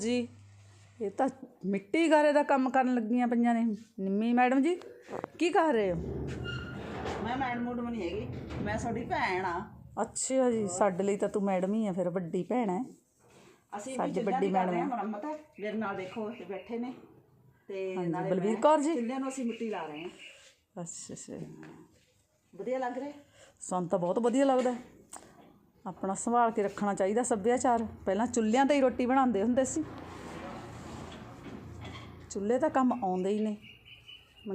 ਜੀ ਇਹ ਤਾਂ ਮਿੱਟੀ ਗਾਰੇ ਦਾ ਕੰਮ ਕਰਨ ਲੱਗੀਆਂ ਪਈਆਂ ਨੇ। ਨਿੰਮੀ ਮੈਡਮ ਜੀ ਕੀ ਕਰ ਰਹੇ ਹੋ? ਮੈਂ ਮੈਡਮ ਮੂਡਮ ਨਹੀਂ ਹੈਗੀ ਮੈਂ ਤੁਹਾਡੀ ਭੈਣ ਆ। ਅੱਛਾ ਜੀ ਸਾਡੇ ਲਈ ਤਾਂ ਤੂੰ ਮੈਡਮ ਹੀ ਆ ਫਿਰ ਵੱਡੀ ਭੈਣ ਹੈ ਅਸੀਂ ਸਾਡੀ ਵੀ ਵੱਡੀ ਵੱਡੀ ਮੈਡਮ ਮੈਡਮ ਆ। ਮੁਰੰਮਤ। ਮੇਰੇ ਨਾਲ ਦੇਖੋ ਇਹ ਬੈਠੇ ਨੇ। ਤੇ ਹਾਂਜੀ, ਨਾਲੇ ਬਲਵੀਰ ਮੈਂ- ਕੌਰ ਜੀ। ਚੁੱਲ੍ਹਿਆਂ ਨੂੰ ਅਸੀਂ ਮਿੱਟੀ ਲਾ ਰਹੇ ਹਾਂ। ਅੱਛਾ ਅੱਛਾ। ਵਧੀਆ ਲੱਗ ਰਿਹਾ? ਸਾਨੂੰ ਤਾਂ ਬਹੁਤ ਵਧੀਆ ਲੱਗਦਾ। ਹੈ। ਆਪਣਾ ਸੰਭਾਲ ਕੇ ਰੱਖਣਾ ਚਾਹੀਦਾ ਸੱਭਿਆਚਾਰ। ਪਹਿਲਾਂ ਚੁੱਲ੍ਹਿਆਂ ਤੇ ਹੀ ਰੋਟੀ ਬਣਾਉਂਦੇ ਹੁੰਦੇ ਸੀ। ਚੁੱਲ੍ਹੇ ਤਾਂ ਕੰਮ ਆਉਂਦੇ ਹੀ ਨੇ।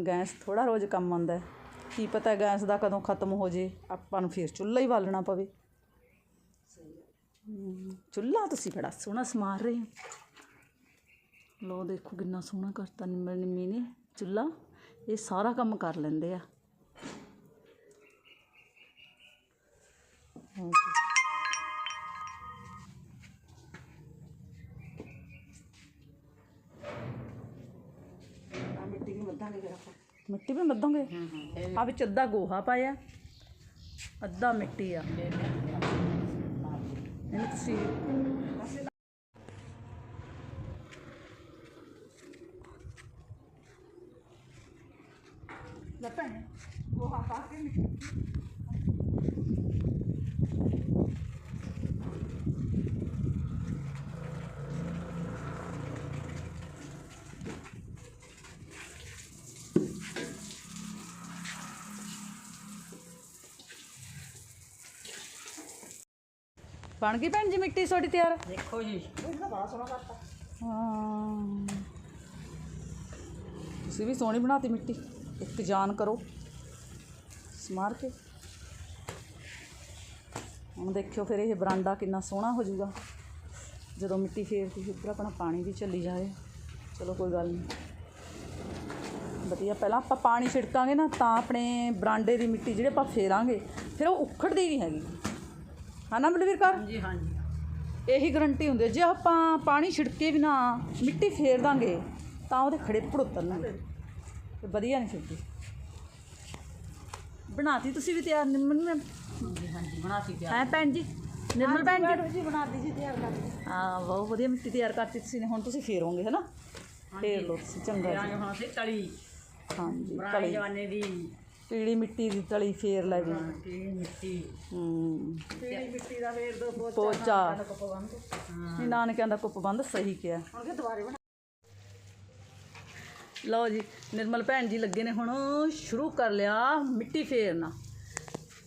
ਗੈਸ ਥੋੜਾ ਰੋਜ਼ ਕੰਮ ਆਉਂਦਾ ਕੀ ਪਤਾ ਗੈਸ ਦਾ ਕਦੋਂ ਖਤਮ ਹੋ ਜੇ, ਆਪਾਂ ਨੂੰ ਫਿਰ ਚੁੱਲ੍ਹਾ ਹੀ ਬਾਲਣਾ ਪਵੇ। ਚੁੱਲ੍ਹਾ ਤੁਸੀਂ ਬੜਾ ਸੋਹਣਾ ਸਮਾਰ ਰਹੇ ਹੋ। ਲੋ ਦੇਖੋ ਕਿੰਨਾ ਸੋਹਣਾ ਕਰਤਾ ਨਿੰਮਲ ਨਿੰਮੀ ਨੇ। ਚੁੱਲ੍ਹਾ, ਇਹ ਸਾਰਾ ਕੰਮ ਕਰ ਲੈਂਦੇ ਆ। ਮਿੱਟੀ ਵੀ ਮਿੱਟੀ ਮੱਦੋਗੇ ਆ ਵਿੱਚ ਅੱਧਾ ਗੋਹਾ ਪਾਇਆ ਅੱਧਾ ਮਿੱਟੀ ਆ। ਇਹਨੂੰ ਤੁਸੀਂ ਲੈ ਭੈਣੇ ਗੋਹਾ ਪਾ ਕੇ ਮਿੱਟੀ ਬਣ ਗਈ ਭੈਣ ਜੀ ਮਿੱਟੀ ਤੁਹਾਡੀ ਤਿਆਰ? ਦੇਖੋ ਜੀ। ਇਹ ਤਾਂ ਬੜਾ ਸੋਹਣਾ ਕਰਤਾ ਹਾਂ। ਤੁਸੀਂ ਵੀ ਸੋਹਣੀ ਬਣਾਤੀ ਮਿੱਟੀ। ਇੱਕ ਜਾਨ ਕਰੋ। ਸਮਾਰ ਕੇ। ਹੁਣ ਦੇਖਿਓ ਫਿਰ ਇਹ ਬਰਾਂਡਾ ਕਿੰਨਾ ਸੋਹਣਾ ਹੋ ਜਾਊਗਾ। ਜਦੋਂ ਮਿੱਟੀ ਫੇਰਦੀ ਉੱਧਰ ਆਪਣਾ ਪਾਣੀ ਵੀ ਚੱਲੀ ਜਾਏ ਚਲੋ ਕੋਈ ਗੱਲ ਨਹੀਂ। ਵਧੀਆ ਪਹਿਲਾਂ ਆਪਾਂ ਪਾਣੀ ਛਿੜਕਾਂਗੇ ਨਾ ਤਾਂ ਆਪਣੇ ਬਰਾਂਡੇ ਦੀ ਮਿੱਟੀ ਜਿਹੜੇ ਆਪਾਂ ਫੇਰਾਂਗੇ ਫਿਰ ਉਹ ਉਖੜਦੀ ਨਹੀਂ ਹੈਗੀ। ਹਨਾ ਬਲਵੀਰ ਕਰ? ਜੀ ਹਾਂਜੀ। ਇਹੀ ਗਰੰਟੀ ਹੁੰਦੀ ਹੈ। ਜੇ ਆਪਾਂ ਪਾਣੀ ਛਿੜਕੇ ਵੀ ਨਾ ਮਿੱਟੀ ਫੇਰ ਦਾਂਗੇ ਤਾਂ ਉਹਦੇ ਖੜੇ ਉਤਰਨਗੇ ਤੇ ਵਧੀਆ ਨਹੀਂ ਛਿੜਦੀ ਬਣਾਤੀ ਤੁਸੀਂ ਵੀ ਤਿਆਰ ਨਿੰਮਨ ਮੈਂ ਹਾਂਜੀ ਹਾਂਜੀ ਬਣਾਤੀ ਤਿਆਰ। ਹੈ ਭੈਣ ਜੀ? ਨਿਰਮਲ ਭੈਣ ਜੀ? ਜੀ ਬਣਾ ਜੀ ਤਿਆਰ ਕਰ ਦਿੱਤੀ ਹਾਂ ਬਹੁਤ ਵਧੀਆ ਮਿੱਟੀ ਤਿਆਰ ਕਰਤੀ ਤੁਸੀਂ ਨੇ। ਹੁਣ ਤੁਸੀਂ ਫੇਰੋਗੇ ਹੈ ਨਾ ਫੇਰ ਲਓ ਤੁਸੀਂ ਚੰਗਾ ਜੀ। ਹੁਣ ਅਸੀਂ ਤਲੀ। ਹਾਂਜੀ ਪੁਰਾਣੇ ਜ਼ਮਾਨੇ ਦੀ। ਪੀਲੀ ਮਿੱਟੀ ਦੀ ਤਲੀ ਫੇਰ ਲੈ ਜੀ ਕੀ ਮਿੱਟੀ। ਹੂੰ। ਪੀਲੀ ਮਿੱਟੀ ਦਾ ਫੇਰ ਦੋ ਪੋਚਾ ਪੋਚਾ। ਨਾਨਕਿਆਂ ਦਾ ਕੁੱਪ ਬੰਦ। ਸਹੀ ਕਿਹਾ। ਹੁਣ ਕਿ ਦੁਬਾਰੇ ਬਣਾ। ਲਓ ਜੀ ਨਿਰਮਲ ਭੈਣ ਜੀ ਲੱਗੇ ਨੇ ਹੁਣ ਸ਼ੁਰੂ ਕਰ ਲਿਆ ਮਿੱਟੀ ਫੇਰਨਾ।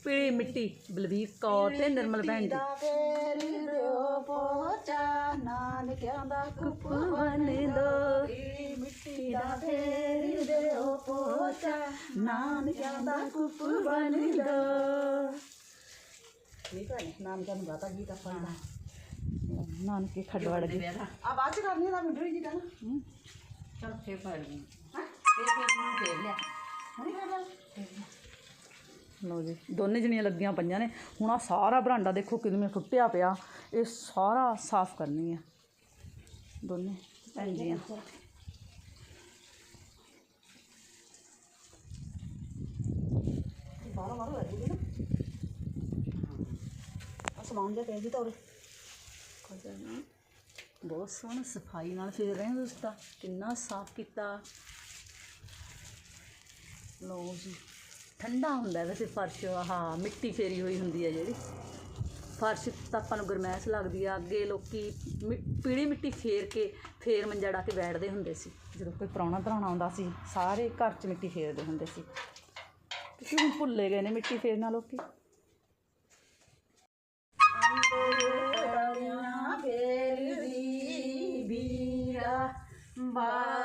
ਪੀਲੀ ਮਿੱਟੀ ਬਲਵੀਰ ਕੌਰ ਤੇ ਨਿਰਮਲ ਭੈਣ ਜੀ ਫੇਰ ਦਿਓ ਪੋਚਾ ਨਾਨਕਿਆਂ ਦਾ ਕੁੱਪ ਬਣ ਦੋ ਪੀਲੀ ਮਿੱਟੀ ਦਾ ਫੇਰ ਦਿਓ ਪੋਚਾ ਨਾਨਕਿਆਂ ਦਾ ਕੁੱਪ ਬਣ ਦੋ ਠੀਕ ਹੈ ਨਾਨਕਿਆਂ ਨੂੰ ਬਾਤਾ ਗੀਤ ਆਪਾਂ ਦਾ ਨਾਨਕੇ ਖੜਵੜ ਗਏ ਆ ਬਾਅਦ ਚ ਕਰਨੀ ਦਾ ਵੀਡੀਓ ਜੀ ਦਾ ਨਾ ਚਲ ਫੇਰ ਪੜ ਲਈ ਹਾਂ ਫੇਰ ਫੇਰ ਨੂੰ ਫੇਰ ਲਿਆ ਹੁਣੀ ਕਰ ਲਿਆ ਲਓ ਜੀ ਦੋਨੇ ਜਣੀਆਂ ਲੱਗੀਆਂ ਪਈਆਂ ਨੇ। ਹੁਣ ਆ ਸਾਰਾ ਬਰਾਂਡਾ ਦੇਖੋ ਕਿਵੇਂ ਟੁੱਟਿਆ ਪਿਆ। ਇਹ ਸਾਰਾ ਸਾਫ਼ ਕਰਨੀ ਆ। ਦੋਨੇ ਭੈਣ ਜੀਆਂ ਬਾਹਰੋਂ ਬਾਹਰੋਂ ਨਾ। ਆ ਸਮਾਨ ਜਿਹਾ ਕਹਿੰਦੀ ਤਾਂ ਉਰੇ। ਬਹੁਤ ਸੋਹਣਾ ਸਫ਼ਾਈ ਨਾਲ ਫੇਰ ਰਹੇ ਹੋ ਤੁਸੀਂ ਤਾਂ। ਕਿੰਨਾ ਸਾਫ਼ ਕੀਤਾ। ਲਓ ਜੀ। ਠੰਡਾ ਹੁੰਦਾ ਵੈਸੇ ਫਰਸ਼, ਹਾਂ, ਮਿੱਟੀ ਫੇਰੀ ਹੋਈ ਹੁੰਦੀ ਹੈ ਜਿਹੜੀ। ਫਰਸ਼ ਤਾਂ ਆਪਾਂ ਨੂੰ ਗਰਮੈਸ਼ ਲੱਗਦੀ ਆ, ਅੱਗੇ ਲੋਕੀ ਮਿ- ਪੀਲੀ ਮਿੱਟੀ ਫੇਰ ਕੇ, ਫੇਰ ਮੰਜਾ ਡਾ ਕੇ ਬੈਠਦੇ ਹੁੰਦੇ ਸੀ। ਜਦੋਂ ਕੋਈ ਪ੍ਰਾਹੁਣਾ ਧਰਾਣਾ ਆਉਂਦਾ ਸੀ, ਸਾਰੇ ਘਰ 'ਚ ਮਿੱਟੀ ਫੇਰਦੇ ਹੁੰਦੇ ਸੀ। ਕਿਉਂਕਿ ਹੁਣ ਭੁੱਲੇ ਗਏ ਨੇ ਮਿੱਟੀ ਫੇਰਨਾ ਲੋਕੀ। ਅੰਬਰੀਆਂ ਫੇਰਦੀ ਵੀਰਾ ਬਾਰ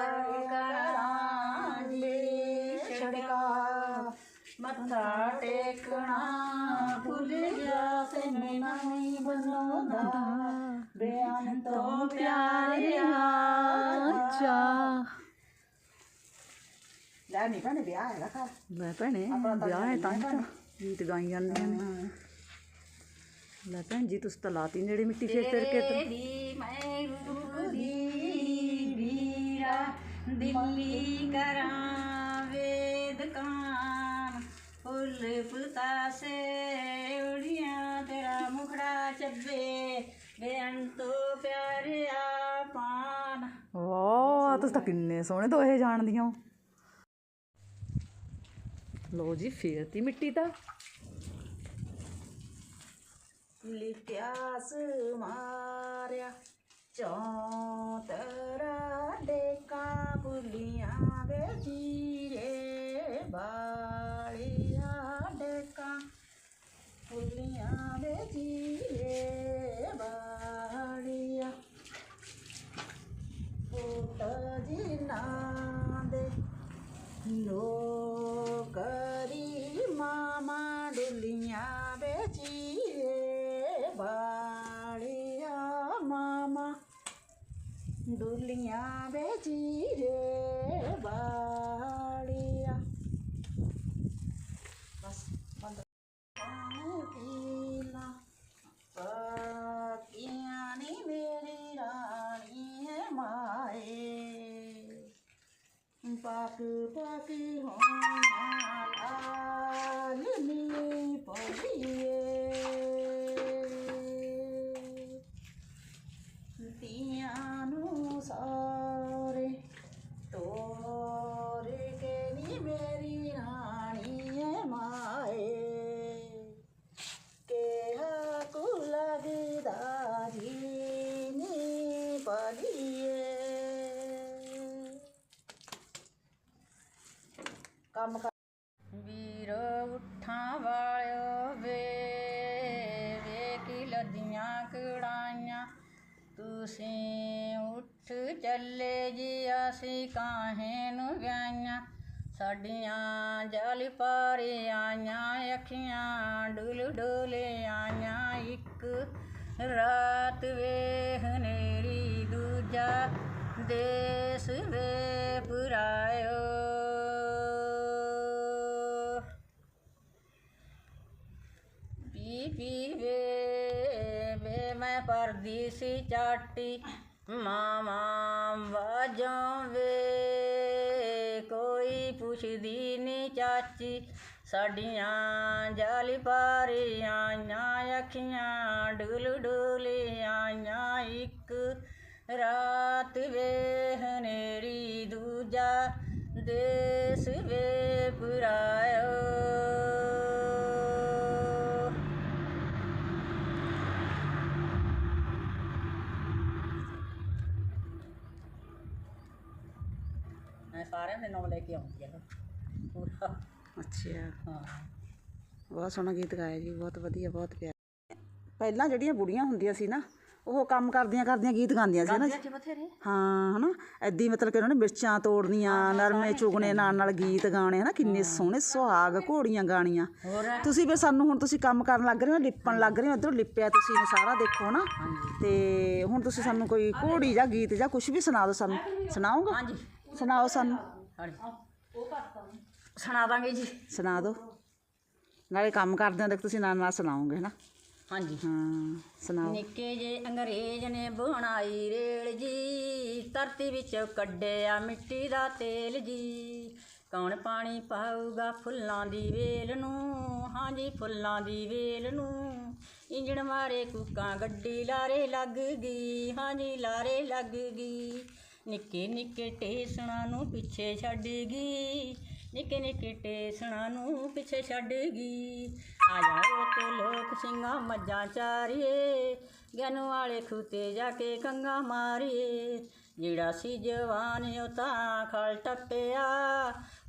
ਮੱਥਾ ਟੇਕਣਾ ਭੁੱਲ ਗਿਆ ਤੇ ਨਵੀਂ ਬਣਾਉਂਦਾ ਬਿਆਨ ਤੋਂ ਪਿਆਰਿਆ ਚਾ ਲੈ ਨਹੀਂ ਭੈਣੇ ਵਿਆਹ ਹੈਗਾ ਘਰ। ਲੈ ਭੈਣੇ ਵਿਆਹ ਹੈ ਤਾਂ ਹੀ ਤਾਂ ਗੀਤ ਗਾਈ ਜਾਂਦੇ ਨੇ। ਲੈ ਭੈਣ ਜੀ ਤੁਸੀਂ ਤਾਂ ਲਾਤੀ ਨੇੜੇ ਮਿੱਟੀ ਫੇਰ ਫੇਰ ਕੇ ਤੇ ਤੇਰੀ ਮੈਂ ਰੂਹ ਦੀ ਵੀਰਾ ਦਿੱਲੀ ਕਰਾਂ। ਫੁੱਲ ਪਤਾਸੇ ਉੜੀਆਂ ਤੇਰਾ ਮੁਖੜਾ ਚੱਬੇ ਬੇਅੰਤੋ ਪਿਆਰਿਆ ਪਾ ਤੁਸੀਂ ਤਾਂ ਕਿੰਨੇ ਸੋਹਣੇ ਦੋਹੇ ਜਾਣਦੀਆਂ ਹੋ। ਲੋ ਜੀ ਫੇਰ ਤੀ ਮਿੱਟੀ ਤਾਂ। ਲਿਖਿਆਸ ਮਾਰਿਆ ਚੌਤਰਾ ਦੇ ਕਾਬੁਲੀਆਂ ਵੇ ਜੀਰੇ ਬਾਲੀਆਂ happy ਕੰਮ ਕਰ। ਵੀਰ ਉਠਾਂ ਵਾਲਿਓ ਵੇ ਵੇ ਕੀ ਲੱਦੀਆਂ ਕੜਾਈਆਂ ਤੁਸੀਂ ਉੱਠ ਚੱਲੇ ਜੀ, ਅਸੀਂ ਕਾਹੇ ਨੂੰ ਵਿਆਈਆਂ ਸਾਡੀਆਂ ਜਲ ਪਾਰੇ ਆਈਆਂ, ਅੱਖੀਆਂ ਡੁੱਲ ਡੁੱਲੇ ਆਈਆਂ। ਇੱਕ ਰਾਤ ਵੇ ਹਨੇਰੀ ਦੂਜਾ ਦੇ ਚਾਟੀ ਮਾਮਾ ਵਾਜੋਂ ਵੇ। ਕੋਈ ਪੁੱਛਦੀ ਨੀ ਚਾਚੀ, ਸਾਡੀਆਂ ਜਾਲੀ ਪਾਰੀਆਂ, ਆਈਆਂ ਅੱਖੀਆਂ ਡੁੱਲ ਡੁੱਲ ਆਈਆਂ ਇੱਕ ਰਾਤ ਵੇ ਹਨੇਰੀ, ਦੂਜਾ ਦੇਸ ਵੇ ਪੁਰਾਇਓ ਮੈਂ ਸਾਰਿਆਂ ਦੇ ਨਾਮ ਲੈ ਕੇ ਆਉਂਦੀ ਆ ਪੂਰਾ। ਅੱਛਾ। ਹਾਂ। ਬਹੁਤ ਸੋਹਣਾ ਗੀਤ ਗਾਇਆ ਜੀ ਬਹੁਤ ਵਧੀਆ ਬਹੁਤ ਪਿਆਰਾ। ਪਹਿਲਾਂ ਜਿਹੜੀਆਂ ਬੁੜੀਆਂ ਹੁੰਦੀਆਂ ਸੀ ਨਾ ਉਹ ਕੰਮ ਕਰਦੀਆਂ ਕਰਦੀਆਂ ਗੀਤ ਗਾਉਂਦੀਆਂ ਸੀ ਨਾ ਜੀ। ਬਥੇਰੇ। ਹਾਂ ਹਨਾ? ਐਦੀ ਮਤਲਬ ਕਿ ਉਹਨਾਂ ਨੇ ਮਿਰਚਾਂ ਤੋੜਨੀਆਂ ਨਰਮੇ ਚੁਗਣੇ ਨਾਲ ਨਾਲ ਗੀਤ ਗਾਣੇ ਹਨਾ? ਕਿੰਨੇ ਸੋਹਣੇ ਸੁਹਾਗ ਘੋੜੀਆਂ ਗਾਣੀਆਂ ਹੋਰ? ਤੁਸੀਂ ਫਿਰ ਸਾਨੂੰ ਹੁਣ ਤੁਸੀਂ ਕੰਮ ਕਰਨ ਲੱਗ ਰਹੇ ਹੋ ਲਿਪਣ ਲੱਗ ਰਹੇ ਹੋ ਇਧਰੋਂ ਲਿਪਿਆ ਤੁਸੀਂ ਨੇ ਸਾਰਾ ਦੇਖੋ ਨਾ ਤੇ ਹੁਣ ਤੁਸੀਂ ਸਾਨੂੰ ਕੋਈ ਘੋੜੀ ਜਾਂ ਗੀਤ ਜਾਂ ਕੁਝ ਵੀ ਸੁਣਾ ਦਿਓ ਸਾਨੂੰ। ਸੁਣਾਓਗੇ? ਹਾਂਜੀ। ਸੁਣਾਓ ਸਾਨੂੰ? ਸੁਣਾ ਦਾਂਗੇ ਜੀ। ਸੁਣਾ ਦਿਓ ਨਾਲੇ ਕੰਮ ਕਰਦੇ ਹੋ ਦੇਖ ਤੁਸੀਂ ਨਾਲ ਨਾਲ ਸੁਣਾਓਗੇ ਹਨਾ? ਹਾਂਜੀ। ਹਾਂ ਸੁਣਾਓ। ਨਿੱਕੇ ਜੇ ਅੰਗਰੇਜ਼ ਨੇ ਬਣਾਈ ਰੇਲ ਜੀ। ਧਰਤੀ ਵਿੱਚੋਂ ਕੱਢਿਆ ਮਿੱਟੀ ਦਾ ਤੇਲ ਜੀ। ਕੌਣ ਪਾਣੀ ਪਾਊਗਾ ਫੁੱਲਾਂ ਦੀ ਵੇਲ ਨੂੰ? ਹਾਂਜੀ ਫੁੱਲਾਂ ਦੀ ਵੇਲ ਨੂੰ। ਇੰਜਣ ਮਾਰੇ ਕੁੱਕਾਂ ਗੱਡੀ ਲਾਰੇ ਲੱਗ ਗਈ। ਹਾਂਜੀ ਲਾਰੇ ਲੱਗ ਗਈ। ਨਿੱਕੇ ਨਿੱਕੇ ਟੇਸਣਾ ਨੂੰ ਪਿੱਛੇ ਛੱਡ ਗਈ ਨਿੱਕੇ ਨਿੱਕੇ ਟੇਸਣਾ ਨੂੰ ਪਿੱਛੇ ਛੱਡ ਗਈ ਆ ਜਾਓ ਤੇ ਲੋਕ ਸਿੰਘਾਂ ਮੱਝਾਂ ਚਾਰੀਏ। ਗਿਆਨ ਵਾਲੇ ਖੂਤੇ ਜਾ ਕੇ ਕੰਗਾ ਮਾਰੀਏ। ਜਿਹੜਾ ਸੀ ਜਵਾਨ ਉਹ ਤਾਂ ਖਲ ਟੱਪਿਆ।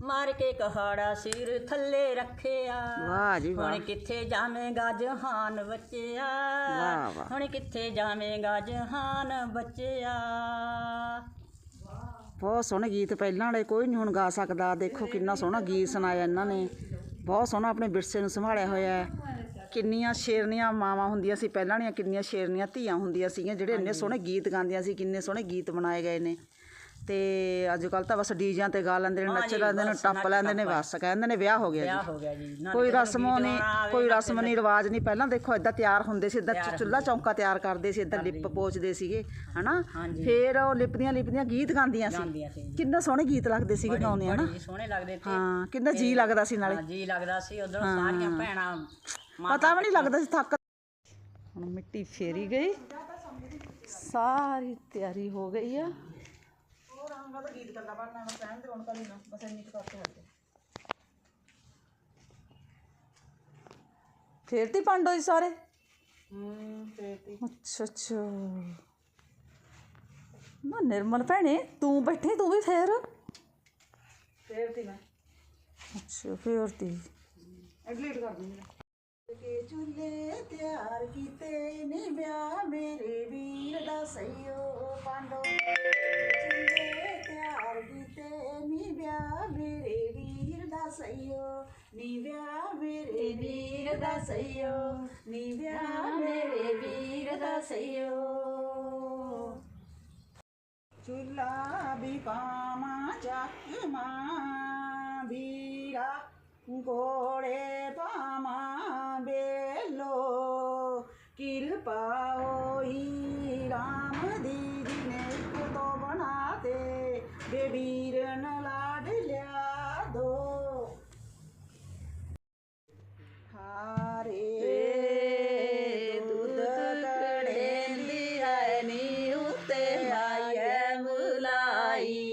ਮਾਰ ਕੇ ਕਹਾੜਾ ਸਿਰ ਥੱਲੇ ਰੱਖਿਆ। ਵਾਹ ਜੀ ਵਾਹ। ਹੁਣ ਕਿੱਥੇ ਜਾਵੇਂਗਾ ਜਹਾਨ ਬੱਚਿਆ। ਹੁਣ ਕਿੱਥੇ ਜਾਵੇਂਗਾ ਜਹਾਨ ਬੱਚਿਆ? ਬਹੁਤ ਸੋਹਣੇ ਗੀਤ ਪਹਿਲਾਂ ਵਾਲੇ ਕੋਈ ਨਹੀਂ ਹੁਣ ਗਾ ਸਕਦਾ। ਦੇਖੋ ਕਿੰਨਾ ਸੋਹਣਾ ਗੀਤ ਸੁਣਾਇਆ ਇਹਨਾਂ ਨੇ। ਬਹੁਤ ਸੋਹਣਾ ਆਪਣੇ ਵਿਰਸੇ ਨੂੰ ਸੰਭਾਲਿਆ ਹੋਇਆ ਹੈ। ਕਿੰਨੀਆਂ ਸ਼ੇਰਨੀਆਂ ਮਾਵਾਂ ਹੁੰਦੀਆਂ ਸੀ। ਪਹਿਲਾਂ ਵਾਲੀਆਂ ਕਿੰਨੀਆਂ ਸ਼ੇਰਨੀਆਂ ਧੀਆਂ ਹੁੰਦੀਆਂ ਸੀਗੀਆਂ। ਜਿਹੜੇ ਇੰਨੇ ਸੋਹਣੇ ਗੀਤ ਗਾਉਂਦੀਆਂ ਸੀ, ਕਿੰਨੇ ਸੋਹਣੇ ਗੀਤ ਬਣਾਏ ਗਏ ਨੇ। ਤੇ ਅੱਜ ਕੱਲ ਤਾਂ ਬਸ ਡੀਜਿਆਂ ਤੇ ਗਾ ਲੈਂਦੇ ਨੇ ਨੱਚ ਲੈਂਦੇ ਨੇ ਟੱਪ ਲੈਂਦੇ ਨੇ। ਬਸ। ਕਹਿੰਦੇ ਨੇ ਵਿਆਹ ਹੋ ਗਿਆ ਵਿਆਹ ਜੀ ਹੋ ਗਿਆ ਜੀ ਨਾ ਕੋਈ ਰਸਮੋਂ ਨਹੀਂ ਕੋਈ ਰਸਮ ਨਹੀਂ ਰਿਵਾਜ ਨਹੀਂ ਪਹਿਲਾਂ ਦੇਖੋ ਇਦਾਂ ਤਿਆਰ ਹੁੰਦੇ ਸੀ ਇਦਾਂ ਚੁੱਲ੍ਹਾ ਚੌਂਕਾ ਤਿਆਰ ਕਰਦੇ ਸੀ ਇਦਾਂ ਲਿਪ ਪੋਚਦੇ ਸੀਗੇ ਹਨਾ। ਫੇਰ ਉਹ ਲਿਪਦੀਆਂ ਲਿਪਦੀਆਂ ਗੀਤ ਗਾਉਂਦੀਆਂ ਸੀ। ਕਿੰਨਾ ਸੋਹਣੇ ਗੀਤ ਲੱਗਦੇ ਸੀਗੇ ਗਾਉਂਦੇ ਹਨਾ ਬੜੇ ਸੋਹਣੇ ਲੱਗਦੇ ਹਾਂ ਕਿੰਨਾ ਜੀ ਲੱਗਦਾ ਸੀ ਨਾਲੇ। ਹਾਂ ਜੀ ਲੱਗਦਾ ਸੀ ਉਧਰੋਂ ਸਾਰੀਆਂ ਭੈਣਾਂ ਪਤਾ ਵੀ ਨਹੀਂ ਲੱਗਦਾ ਸੀ ਥੱਕ ਹੁਣ ਮਿੱਟੀ ਫੇਰੀ ਗਈ। ਸਾਰੀ ਤਿਆਰੀ ਹੋ ਗਈ ਆ। ਮੈਂ ਤਾਂ ਗੀਤ ਕਰਨਾ ਪੜਨਾ ਮੈਂ ਕਹਿਣ ਤੇ ਹੁਣ ਕਰੀ ਨਾ ਬਸ ਇੰਨੀ ਕੁ ਕਰਕੇ ਹਟ ਜਾ ਫੇਰ ਤੀ ਪੰਡ ਹੋਈ ਸਾਰੇ? ਹੂੰ ਤੇ ਤੇ ਅੱਛਾ ਅੱਛਾ। ਨਾ ਨਿਰਮਲ ਭੈਣੇ ਤੂੰ ਬੈਠੀ ਤੂੰ ਵੀ ਫੇਰ? ਫੇਰ ਤੀ ਮੈਂ। ਅੱਛਾ ਫੇਰ ਤੀ ਐਡਿਟ ਕਰ ਦੂੰਗੀ ਕੇ ਚੁੱਲੇ ਤਿਆਰ ਕੀਤੇ ਨੇ ਵਿਆਹ ਮੇਰੇ ਵੀਰ ਦਾ ਸਈਓ ਪਾਂਡੋ। ਚੁੱਲੇ ਤਿਆਰ ਕੀਤੇ ਨੀ ਵਿਆਹ ਮੇਰੇ ਵੀਰ ਦਾ ਸਈਓ, ਨੀ ਵਿਆਹ ਮੇਰੇ ਵੀਰ ਦਾ ਸਈਓ, ਨੀ ਵਿਆਹ ਮੇਰੇ ਵੀਰ ਦਾ ਸਈਓ। ਚੁੱਲਾ ਵੀ ਪਾਵਾਂ ਚੱਕਮਾਂ ਵੀਰਾ ਕੋੜੇ ਪਾਵਾਂ ਬੇਲੋ ਕਿਰਪਾ ਹੋਈ ਰਾਮ ਦੀ ਨੇ ਤੋਂ ਬਣਾਤੇ ਬੇਬੀਰਨ ਲਾਡ ਲਿਆ ਦੋ। ਹਾਰੇ ਦੁੱਧ ਕੜੇ ਦੀ ਐ ਨੀ ਉਤੇ ਆਏ ਮੁਲਾਈ।